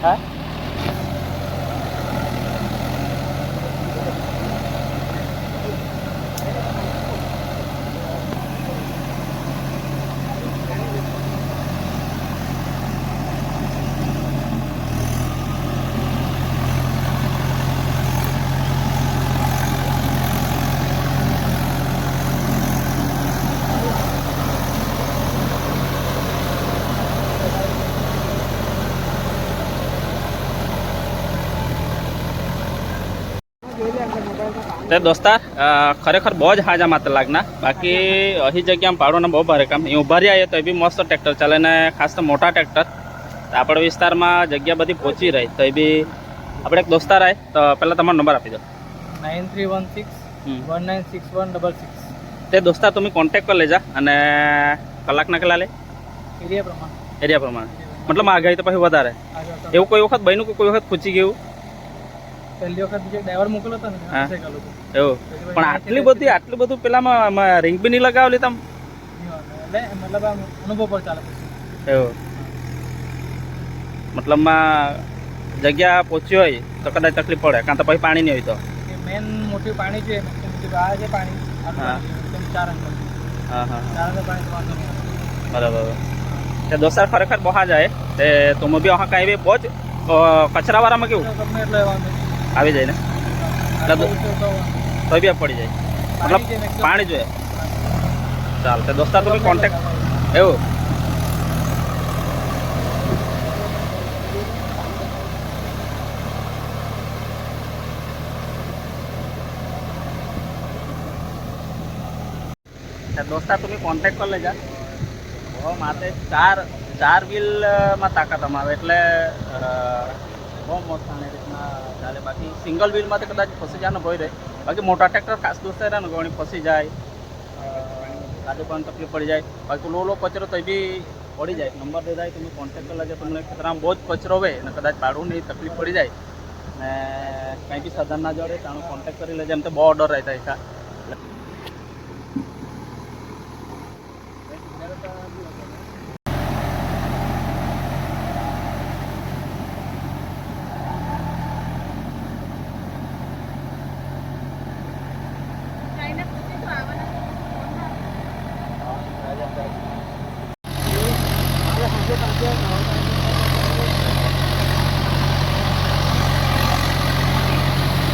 哎 તે દોસ્તાર ખરેખર બહુ જ હાજા માત્ર લાગના. બાકી અહીં જગ્યામાં પાડોને બહુ ભારે કામ. અહીં ઊભા રહ્યા તો એ બી મસ્ત ટ્રેક્ટર ચાલે ને ખાસ તો મોટા ટ્રેક્ટર. આપણા વિસ્તારમાં જગ્યા બધી પહોંચી રહી. તો એ બી આપણે એક દોસ્તાર આવે તો પહેલાં તમારો નંબર આપી દો. Nine three one six. One nine six one double six. તે દોસ્તાર તમે કોન્ટેક્ટ કરી લેજા અને કલાકના કેટલા લે. એરિયા પ્રમાણે. એરિયા પ્રમાણે. મતલબ આગાહી તો પછી વધારે. એવું કોઈ વખત બન્યું કે કોઈ વખત પૂછી ગયું? પહેલી વખત જે ડ્રાઈવર મોકલ્યો હતો ને. એવું. પણ આટલી બધી આટલું બધું પેલામાં રિંગ બી નહીં લગાવેલી તમ? એટલે મતલબ આમ અનુભવ પર ચાલે એવું. મતલબમાં જગ્યા પહોંચી હોય તો કદાચ તકલીફ પડે કાં તો પછી પાણી નહીં હોય તો. મેન મોટી પાણી મોટી આ છે પાણી. હા. ચાર હા ચાર પાણી બરાબર તે દોસ્તાર ખરેખર બહા જાય તે તું બી અहाँ કાંઈ બી પહોંચ કચરાવાળામાં કેવું? ગમે એટલે વાંધો આવી જાય ને? આટલું ઊંચું તો તો બી પડી જાય. મતલબ પાણી જોઈએ. ચાલ તે દોસ્તાર તો બી કોન્ટેક્ટ એવું. દોસ્તા દોસ્તાર તમે કોન્ટેક્ટ કરી લેજા. બહુ માથે ચાર ચાર વ્હીલમાં તાકાત અમારે. એટલે બહુ મોટા ચાલે. બાકી સિંગલ વ્હીલમાં તો કદાચ ફસી જવાનો ભય રહે બાકી મોટા ટ્રેક્ટર ખાસ દોસ્ત રહે ને ઘણી ફસી જાય. કાજુ પણ તકલીફ પડી જાય. બાકી લો લો કચરો તો બી પડી જાય. નંબર દે જાય તમે કોન્ટેક્ટ કરી લેજો તમને ખતરામાં બહુ જ કચરો હોય ને કદાચ પાડવું નહીં, તકલીફ પડી જાય. ને કંઈ બી સાધન ના જોડે તાણું કોન્ટેક્ટ કરી લેજો. એમ તો બહુ ઓર્ડર રહેતા હતા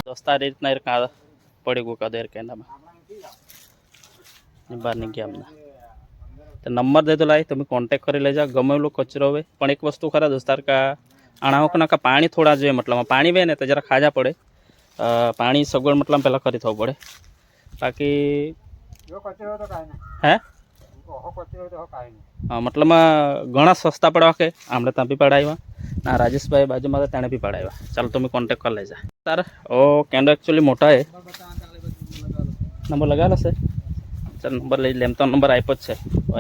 દોસ્તાર રીતના આ પડી ગયું કદેર કેનામાં ગયા ગેમના તો નંબર દે તો લાવી તમે કોન્ટેક કરી લેજા. ગમે એવું કચરો હોય પણ એક વસ્તુ ખરા દોસ્તાર કા આણાવકના કા પાણી થોડા જોઈએ મતલબ પાણી બે ને તો જરા ખાજા પડે. પાણી સગવડ મતલબ પહેલાં કરી થવું પડે. બાકી હે? મતલબમાં ઘણા સસ્તા પડવા કે આમણે ત્યાં બી પડાવ્યા. ના રાજેશભાઈ બાજુમાં તેણે બી પડાવ્યા. ચાલો, તમે કોન્ટેક કરી લેજા. સર, ઓ કેન્ડો એકચ્યુઅલી મોટા હે નંબર લગાવેલો છે? ચાલ નંબર લઈ લેમ. તો નંબર આપ્યો જ છે.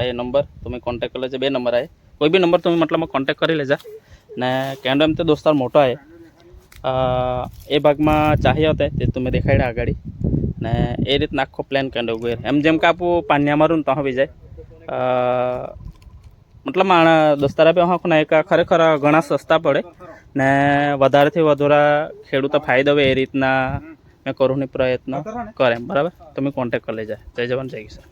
એ નંબર તમે કોન્ટેક કરી લેજો. બે નંબર આવે કોઈ બી નંબર તમે મતલબમાં કોન્ટેક્ટ કરી લેજા. ને કેન્ડો એમ તો દોસ્તાર મોટો આવે એ ભાગમાં ચાહ્યા હતા તે તમે દેખાડ્યા આગળ. ને એ રીતના આખો પ્લાન કેન્ડો ગયો એમ જેમ કે આપું પાન્યા મારું ને તો હવે જાય. મતલબ માણા દસ્તારા બી હોક ને એક ખરેખર ઘણા સસ્તા પડે ને વધારેથી વધારે ખેડૂતો ફાયદો હોય એ રીતના મેં કરું પ્રયત્ન કરે એમ બરાબર? તમે કોન્ટેક્ટ કરી લેજા. જય જવાન જય કિસાન.